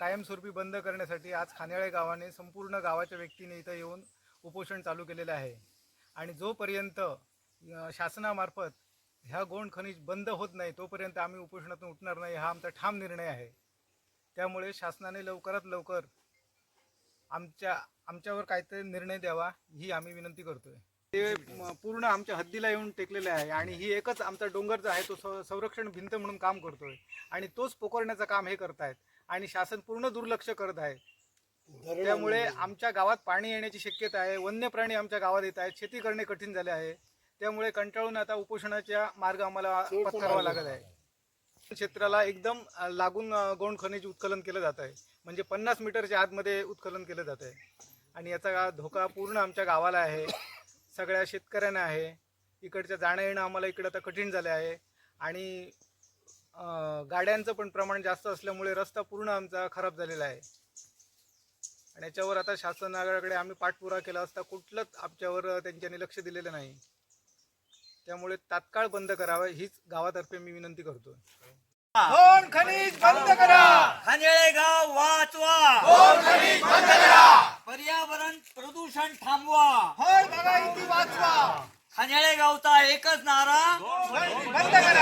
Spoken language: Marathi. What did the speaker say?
कायमस्वरूपी बंद करण्यासाठी आज खानेळे गावाने संपूर्ण गावाच्या व्यक्तीने इथं येऊन उपोषण चालू केलेलं आहे. आणि जोपर्यंत शासनामार्फत ह्या गोंड खनिज बंद होत नाही तोपर्यंत आम्ही उपोषणातून उठणार नाही हा आमचा ठाम निर्णय आहे. त्यामुळे शासनाने लवकरात लवकर आमच्या आमच्यावर काहीतरी निर्णय द्यावा ही आम्ही विनंती करतोय. ते पूर्ण आमच्या हद्दीला येऊन टेकलेले आहे आणि ही एकच आमचा डोंगर जो आहे तो स- संरक्षण भिंत म्हणून काम करतोय. आणि तोच पोखरण्याचं काम हे करतायत. आणि शासन पूर्ण दुर्लक्ष करत आहे. त्यामुळे आमच्या गावात पाणी येण्याची शक्यता आहे. वन्य प्राणी आमच्या गावात येत आहेत. शेती करणे कठीण झाले आहे. त्यामुळे कंटाळून आता उपोषणाच्या मार्ग आम्हाला पत्करावा लागत आहे. क्षेत्राला एकदम लागून गौण खनिज उत्खनन केलं जात आहे. म्हणजे पन्नास मीटरच्या आतमध्ये उत्खनन केलं जात आहे. आणि याचा धोका पूर्ण आमच्या गावाला आहे. सगळ्या शेतकऱ्यांना आहे. इकडच्या जाणं येणं आम्हाला इकडं आता कठीण झालं आहे. आणि गाड्यांचं पण प्रमाण जास्त असल्यामुळे रस्ता पूर्ण आमचा खराब झालेला आहे. आणि याच्यावर आता शासनाकडे आम्ही पाठपुरावा केला असता कुठलंच आमच्यावर त्यांच्यानी लक्ष दिलेलं नाही. त्यामुळे तात्काळ बंद करावं हीच गावातर्फे मी विनंती करतो. खनिज बंद करा? खांदेळे गाव वाचवा खनिज बंद करा? पर्यावरण प्रदूषण थांबवा. वाचवा. खांदेळे गावचा एकच नारा. बंद करा?